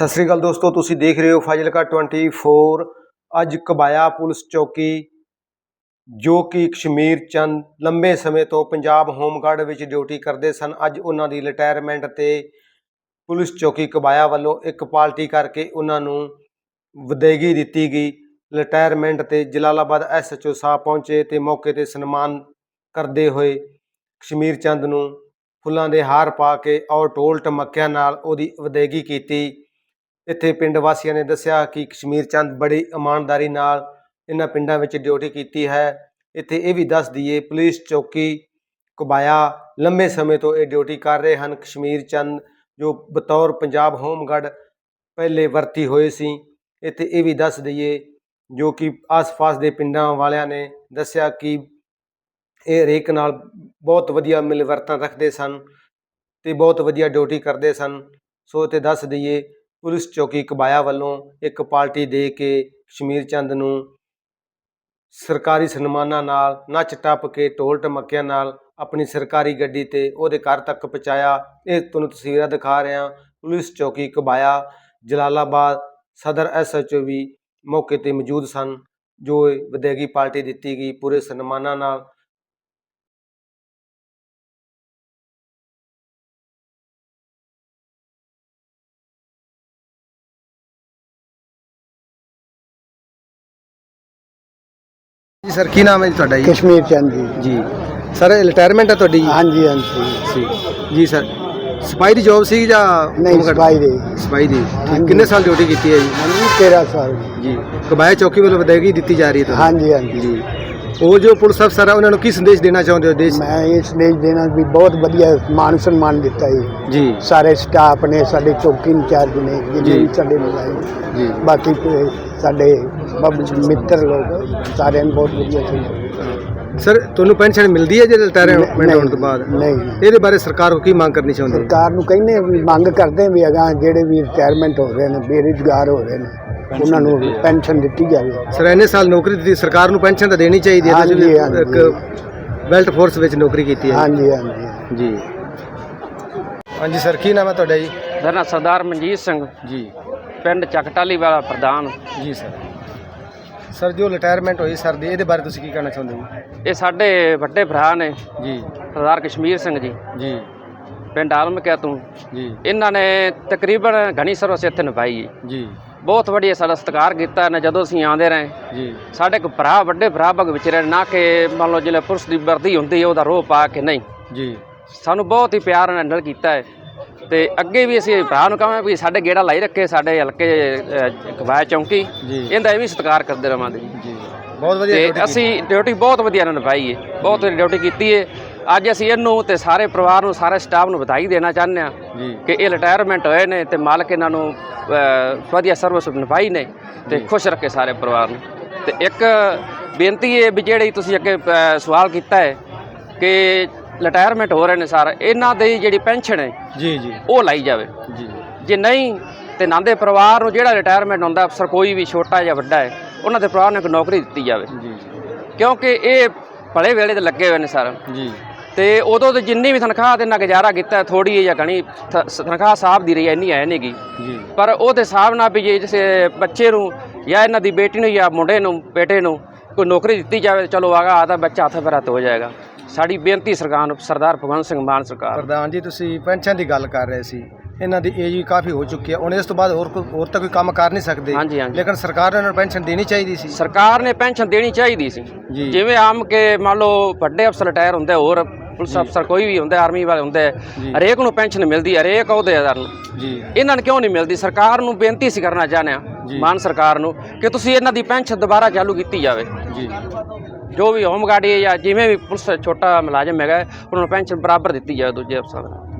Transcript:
ਸਤਿ ਸ੍ਰੀ ਅਕਾਲ ਦੋਸਤੋ, ਤੁਸੀਂ ਦੇਖ ਰਹੇ ਹੋ ਫਾਜ਼ਿਲਕਾ 24 ਅੱਜ ਕਬਾਇਆ ਪੁਲਿਸ ਚੌਕੀ, ਜੋ ਕਿ ਕਸ਼ਮੀਰ ਚੰਦ ਲੰਬੇ ਸਮੇਂ ਤੋਂ ਪੰਜਾਬ ਹੋਮਗਾਰਡ ਵਿੱਚ ਡਿਊਟੀ ਕਰਦੇ ਸਨ। ਅੱਜ ਉਹਨਾਂ ਦੀ ਰਿਟਾਇਰਮੈਂਟ ਤੇ ਪੁਲਿਸ ਚੌਕੀ ਕਬਾਇਆ ਵੱਲੋਂ ਇੱਕ ਪਾਰਟੀ ਕਰਕੇ ਉਹਨਾਂ ਨੂੰ ਵਿਦਾਇਗੀ ਦਿੱਤੀ ਗਈ। ਰਿਟਾਇਰਮੈਂਟ ਤੇ ਜਲਾਲਾਬਾਦ ਐਸਐਚਓ ਸਾਹਿਬ ਪਹੁੰਚੇ ਤੇ ਮੌਕੇ ਤੇ ਸਨਮਾਨ ਕਰਦੇ ਹੋਏ ਕਸ਼ਮੀਰ ਚੰਦ ਨੂੰ ਫੁੱਲਾਂ ਦੇ ਹਾਰ ਪਾ ਕੇ ਔਰ ਟੋਲ ਟਮਕਿਆਂ ਨਾਲ ਉਹਦੀ ਵਿਦਾਇਗੀ ਕੀਤੀ। ਇੱਥੇ ਪਿੰਡ ਵਾਸੀਆਂ ਨੇ ਦੱਸਿਆ ਕਿ ਕਸ਼ਮੀਰ ਚੰਦ ਬੜੀ ਇਮਾਨਦਾਰੀ ਨਾਲ ਇਹਨਾਂ ਪਿੰਡਾਂ ਵਿੱਚ ਡਿਊਟੀ ਕੀਤੀ ਹੈ। ਇੱਥੇ ਇਹ ਵੀ ਦੱਸ ਦਈਏ, ਪੁਲਿਸ ਚੌਕੀ ਕਬਾਇਆ ਲੰਮੇ ਸਮੇਂ ਤੋਂ ਇਹ ਡਿਊਟੀ ਕਰ ਰਹੇ ਹਨ। ਕਸ਼ਮੀਰ ਚੰਦ, ਜੋ ਬਤੌਰ ਪੰਜਾਬ ਹੋਮਗਾਰਡ, ਪਹਿਲੇ ਵਰਤੀ ਹੋਏ ਸੀ। ਇੱਥੇ ਇਹ ਵੀ ਦੱਸ ਦਈਏ, ਜੋ ਕਿ ਆਸ-ਪਾਸ ਦੇ ਪਿੰਡਾਂ ਵਾਲਿਆਂ ਨੇ ਦੱਸਿਆ ਕਿ ਇਹ ਹਰੇਕ ਨਾਲ ਬਹੁਤ ਵਧੀਆ ਮਿਲਵਰਤਨ ਰੱਖਦੇ ਸਨ ਤੇ ਬਹੁਤ ਵਧੀਆ ਡਿਊਟੀ ਕਰਦੇ ਸਨ। ਸੋ ਤੇ ਦੱਸ ਦਈਏ ਪੁਲਿਸ ਚੌਕੀ ਕਬਾਇਆ ਵੱਲੋਂ ਇੱਕ ਪਾਰਟੀ ਦੇ ਕੇ ਕਸ਼ਮੀਰ ਚੰਦ ਨੂੰ ਸਰਕਾਰੀ ਸਨਮਾਨਾਂ ਨਾਲ ਨੱਚ ਟੱਪ ਕੇ ਢੋਲ ਟਮਕਿਆਂ ਨਾਲ ਆਪਣੀ ਸਰਕਾਰੀ ਗੱਡੀ ਤੇ ਉਹਦੇ ਘਰ ਤੱਕ ਪਹੁੰਚਾਇਆ। ਇਹ ਤੁਹਾਨੂੰ ਤਸਵੀਰਾਂ ਦਿਖਾ ਰਿਹਾ ਪੁਲਿਸ ਚੌਕੀ ਕਬਾਇਆ ਜਲਾਲਾਬਾਦ ਸਦਰ ਐਸਐਚਓ ਵੀ ਮੌਕੇ ਤੇ ਮੌਜੂਦ ਸਨ, ਜੋ ਇਹ ਵਿਦਾਇਗੀ ਪਾਰਟੀ ਦਿੱਤੀ ਗਈ ਪੂਰੇ ਸਨਮਾਨਾਂ ਨਾਲ ਜੀ ਸਰ ਕੀ ਨਾਮ ਹੈ ਜੀ ਤੁਹਾਡਾ ਜੀ? ਕਸ਼ਮੀਰ ਚੰਦ ਜੀ। ਜੀ। ਸਰ ਰਿਟਾਇਰਮੈਂਟ ਹੈ ਤੁਹਾਡੀ ਹਾਂਜੀ ਹਾਂਜੀ। ਸੀ ਜੀ ਸਰ ਸਪਾਈ ਦੀ ਜੌਬ ਸੀ ਜਾਂ ਨਹੀਂ? ਸਪਾਈ ਦੇ। ਸਪਾਈ ਦੀ। ਹਾਂਜੀ। ਕਿੰਨੇ ਸਾਲ ਡਿਊਟੀ ਕੀਤੀ ਹੈ ਜੀ? ਹਾਂਜੀ 13 ਸਾਲ। ਜੀ। ਕਬਾਇਆ ਚੌਕੀ ਵੱਲੋਂ ਵਿਦਾਇਗੀ ਦਿੱਤੀ ਜਾ ਰਹੀ ਹੈ ਤੁਹਾਨੂੰ? ਹਾਂਜੀ ਹਾਂਜੀ। ਜੀ। ਉਹ ਜੋ ਪੁਲਿਸ ਅਫਸਰ ਆ ਉਹਨਾਂ ਨੂੰ ਕੀ ਸੰਦੇਸ਼ ਦੇਣਾ ਚਾਹੁੰਦੇ ਹੋ ਦੇਸ਼? ਮੈਂ ਇਸ ਲਈ ਦੇਣਾ ਵੀ ਬਹੁਤ ਵਧੀਆ ਮਾਨ ਸਨਮਾਨ ਦਿੱਤਾ ਜੀ। ਜੀ। ਸਾਰੇ ਸਟਾਫ ਨੇ ਸਾਡੇ ਚੌਕੀ ਇੰਚਾਰਜ ਨੇ ਜੀ। ਜਿੰਨੇ ਵੀ ਸਾਡੇ ਮੁਲਾਜ਼ਮ ਜੀ। ਬਾਕੀ ਤੇ ਸਾਡੇ ਬਬ ਮਿੱਤਰ ਲੋਕ ਸਾਰਿਆਂ ਨੂੰ ਬਹੁਤ ਵਧੀਆ ਸੀ ਸਰ ਤੁਹਾਨੂੰ ਪੈਨਸ਼ਨ ਮਿਲਦੀ ਹੈ ਜੇ ਰਿਟਾਇਰਮੈਂਟ ਹੋਣ ਤੋਂ ਬਾਅਦ? ਨਹੀਂ। ਇਹਦੇ ਬਾਰੇ ਸਰਕਾਰ ਨੂੰ ਕੀ ਮੰਗ ਕਰਨੀ ਚਾਹੁੰਦੇ? ਸਰਕਾਰ ਨੂੰ ਕਹਿੰਦੇ ਵੀ ਮੰਗ ਕਰਦੇ ਵੀ ਅਗਾਂਹ ਜਿਹੜੇ ਵੀ ਰਿਟਾਇਰਮੈਂਟ ਹੋ ਰਹੇ ਨੇ ਬੇਰੁਜ਼ਗਾਰ ਹੋ ਰਹੇ ਨੇ ਉਹਨਾਂ ਨੂੰ ਪੈਨਸ਼ਨ ਦਿੱਤੀ ਜਾਵੇ। ਸਰ ਇੰਨੇ ਸਾਲ ਨੌਕਰੀ ਦਿੱਤੀ ਸਰਕਾਰ ਨੂੰ ਪੈਨਸ਼ਨ ਤਾਂ ਦੇਣੀ ਚਾਹੀਦੀ ਹੈ। ਹਾਂਜੀ। ਇੱਕ ਬੈਲਟ ਫੋਰਸ ਵਿੱਚ ਨੌਕਰੀ ਕੀਤੀ ਹੈ। ਹਾਂਜੀ ਹਾਂਜੀ। ਜੀ। ਹਾਂਜੀ ਸਰ ਕੀ ਨਾਮ ਹੈ ਤੁਹਾਡਾ ਜੀ? ਮੇਰਾ ਨਾਂ ਸਰਦਾਰ ਮਨਜੀਤ ਸਿੰਘ। ਜੀ। ਪਿੰਡ ਚੱਕਟਾਲੀ ਵਾਲਾ ਪ੍ਰਧਾਨ। ਜੀ ਸਰ। ਸਰ ਜੋ ਰਿਟਾਇਰਮੈਂਟ ਹੋਈ ਸਰ ਦੀ ਇਹਦੇ ਬਾਰੇ ਤੁਸੀਂ ਕੀ ਕਹਿਣਾ ਚਾਹੁੰਦੇ ਹੋ? ਇਹ ਸਾਡੇ ਵੱਡੇ ਭਰਾ ਨੇ। ਜੀ। ਸਰਦਾਰ ਕਸ਼ਮੀਰ ਸਿੰਘ ਜੀ। ਜੀ। ਪਿੰਡ ਆਲਮਕਿਆ ਤੋਂ। ਜੀ। ਇਹਨਾਂ ਨੇ ਤਕਰੀਬਨ ਘਣੀ ਸਰਵਿਸ ਇੱਥੇ ਨਿਭਾਈ ਜੀ। ਜੀ। ਬਹੁਤ ਵਧੀਆ ਸਾਡਾ ਸਤਿਕਾਰ ਕੀਤਾ ਨੇ ਜਦੋਂ ਅਸੀਂ ਆਉਂਦੇ ਰਹੇ। ਜੀ। ਸਾਡੇ ਇੱਕ ਭਰਾ ਵੱਡੇ ਭਰਾ ਭਗ ਵਿੱਚ ਰਹੇ ਨਾ ਕਿ ਮੰਨ ਲਓ ਜਿਹੜੇ ਪੁਲਿਸ ਦੀ ਵਰਦੀ ਹੁੰਦੀ ਹੈ ਉਹਦਾ ਰੋਹ ਪਾ ਕੇ ਨਹੀਂ। ਜੀ। ਸਾਨੂੰ ਬਹੁਤ ਹੀ ਪਿਆਰ ਨਾਲ ਹੈਂਡਲ ਕੀਤਾ ਹੈ। ਤੇ ਅੱਗੇ ਵੀ ਅਸੀਂ ਭਰਾ ਨੂੰ ਕਹਾਂਗੇ ਵੀ ਸਾਡੇ ਗੇੜਾ ਲਾਈ ਰੱਖੇ ਸਾਡੇ ਹਲਕੇ ਕਬਾਇਆ ਚੌਂਕੀ। ਇਹਦਾ ਵੀ ਸਤਿਕਾਰ ਕਰਦੇ ਰਵਾਂਗੇ ਜੀ। ਬਹੁਤ ਵਧੀਆ ਤੇ ਅਸੀਂ ਡਿਊਟੀ ਬਹੁਤ ਵਧੀਆ ਨਾਲ ਨਿਭਾਈ ਹੈ ਬਹੁਤ ਵਧੀਆ ਡਿਊਟੀ ਕੀਤੀ ਹੈ ਅੱਜ ਅਸੀਂ ਇਹਨੂੰ ਤੇ ਸਾਰੇ ਪਰਿਵਾਰ ਨੂੰ ਸਾਰੇ ਸਟਾਫ ਨੂੰ ਵਧਾਈ ਦੇਣਾ ਚਾਹੁੰਦੇ। ਜੀ। ਕਿ ਇਹ ਰਿਟਾਇਰਮੈਂਟ ਹੋਏ ਨੇ ਤੇ ਮਾਲਕ ਇਹਨਾਂ ਨੂੰ ਵਧੀਆ ਸਰਵਿਸ ਨਿਭਾਈ ਨੇ ਤੇ। ਖੁਸ਼ ਰੱਖੇ ਸਾਰੇ ਪਰਿਵਾਰ ਨੂੰ। ਤੇ ਇੱਕ ਬੇਨਤੀ ਹੈ ਵੀ ਜਿਹੜੀ ਤੁਸੀਂ ਅੱਗੇ ਸਵਾਲ ਕੀਤਾ ਹੈ ਕਿ ਰਿਟਾਇਰਮੈਂਟ ਹੋ ਰਹੇ ਨੇ ਸਾਰਾ ਇਹਨਾਂ ਦੀ ਜਿਹੜੀ ਪੈਨਸ਼ਨ ਹੈ ਜੀ ਜੀ। ਉਹ ਲਾਈ ਜਾਵੇ। ਜੀ ਜੇ। ਨਹੀਂ ਤੇ ਨਾਂਦੇ ਪਰਿਵਾਰ ਨੂੰ ਜਿਹੜਾ ਰਿਟਾਇਰਮੈਂਟ ਹੁੰਦਾ ਅਫਸਰ ਕੋਈ ਵੀ ਛੋਟਾ ਜਾਂ ਵੱਡਾ ਹੈ ਉਹਨਾਂ ਦੇ ਪਰਿਵਾਰ ਨੂੰ ਇੱਕ ਨੌਕਰੀ ਦਿੱਤੀ ਜਾਵੇ। ਜੀ ਕਿਉਂਕਿ ਇਹ ਭਲੇ ਵੇਲੇ ਤੇ ਲੱਗੇ ਹੋਏ ਨੇ ਸਰ। ਜੀ। ਤੇ ਉਦੋਂ ਤੇ ਜਿੰਨੀ ਵੀ ਤਨਖਾਹ ਤੇ ਨਾਲ ਗੁਜ਼ਾਰਾ ਕੀਤਾ ਥੋੜੀ ਜਾਂ ਘਣੀ ਤਨਖਾਹ ਸਾਹਿਬ ਦੀ ਰਹੀ ਹੈ, ਇੰਨੀ ਹੈ ਨਹੀਂਗੀ ਜੀ। ਪਰ ਉਹਦੇ ਹਿਸਾਬ ਨਾਲ ਵੀ ਜੇ ਬੱਚੇ ਨੂੰ ਜਾਂ ਇਹਨਾਂ ਦੀ ਬੇਟੀ ਨੂੰ ਜਾਂ ਮੁੰਡੇ ਨੂੰ ਬੇਟੇ ਨੂੰ ਕੋਈ ਨੌਕਰੀ ਦਿੱਤੀ ਜਾਵੇ ਚਲੋ ਆਗਾ ਆਦਾ ਬੱਚਾ ਹੱਥ ਪੈਰਾਂ ਹੋ ਜਾਏਗਾ। ਸਾਡੀ ਬੇਨਤੀ ਸਰਕਾਰ ਨੂੰ ਸਰਦਾਰ ਭਗਵੰਤ ਸਿੰਘ ਮਾਨ ਸਰਕਾਰ ਪ੍ਰਧਾਨ ਜੀ ਤੁਸੀਂ ਪੈਨਸ਼ਨ ਦੀ ਗੱਲ ਕਰ ਰਹੇ ਸੀ। ਇਹਨਾਂ ਦੀ ਏਜ ਵੀ ਕਾਫੀ ਹੋ ਚੁੱਕੀ ਹੈ। ਹੁਣ ਇਸ ਤੋਂ ਬਾਅਦ ਹੋਰ ਕੋਈ ਹੋਰ ਤਾਂ ਕੋਈ ਕੰਮ ਕਰ ਨਹੀਂ ਸਕਦੇ। ਹਾਂਜੀ ਹਾਂਜੀ। ਲੇਕਿਨ ਸਰਕਾਰ ਨੇ ਇਹਨਾਂ ਨੂੰ ਪੈਨਸ਼ਨ ਦੇਣੀ ਚਾਹੀਦੀ ਸੀ। ਸਰਕਾਰ ਨੇ ਪੈਨਸ਼ਨ ਦੇਣੀ ਚਾਹੀਦੀ ਸੀ। ਜੀ। ਜਿਵੇਂ ਆਮ ਕੇ ਮੰਨ ਲਓ ਵੱਡੇ ਅਫਸਰ ਰਿਟਾਇਰ ਹੁੰਦੇ ਹੋਰ ਪੁਲਿਸ ਅਫਸਰ ਕੋਈ ਵੀ ਹੁੰਦਾ ਆਰਮੀ ਵਾਲੇ ਹੁੰਦੇ ਜੀ। ਹਰੇਕ ਨੂੰ ਪੈਨਸ਼ਨ ਮਿਲਦੀ ਹੈ ਹਰੇਕ ਅਹੁਦੇਦਾਰ ਨੂੰ। ਜੀ। ਇਹਨਾਂ ਨੂੰ ਕਿਉਂ ਨਹੀਂ ਮਿਲਦੀ? ਸਰਕਾਰ ਨੂੰ ਬੇਨਤੀ ਸੀ ਕਰਨਾ ਚਾਹੁੰਦੇ। ਹਾਂ। ਮਾਨ ਸਰਕਾਰ ਨੂੰ ਕਿ ਤੁਸੀਂ ਇਹਨਾਂ ਦੀ ਪੈਨਸ਼ਨ ਦੁਬਾਰਾ ਚਾਲੂ ਕੀਤੀ ਜਾਵੇ। ਜੀ। ਜੋ ਵੀ ਹੋਮਗਾਰਡ ਹੈ ਜਾਂ ਜਿਵੇਂ ਵੀ ਪੁਲਿਸ ਛੋਟਾ ਮੁਲਾਜ਼ਮ ਹੈਗਾ ਉਹਨਾਂ ਨੂੰ ਪੈਨਸ਼ਨ ਬਰਾਬਰ ਦਿੱਤੀ ਜਾਵੇ ਦੂਜੇ ਅਫਸਰਾਂ ਨਾਲ।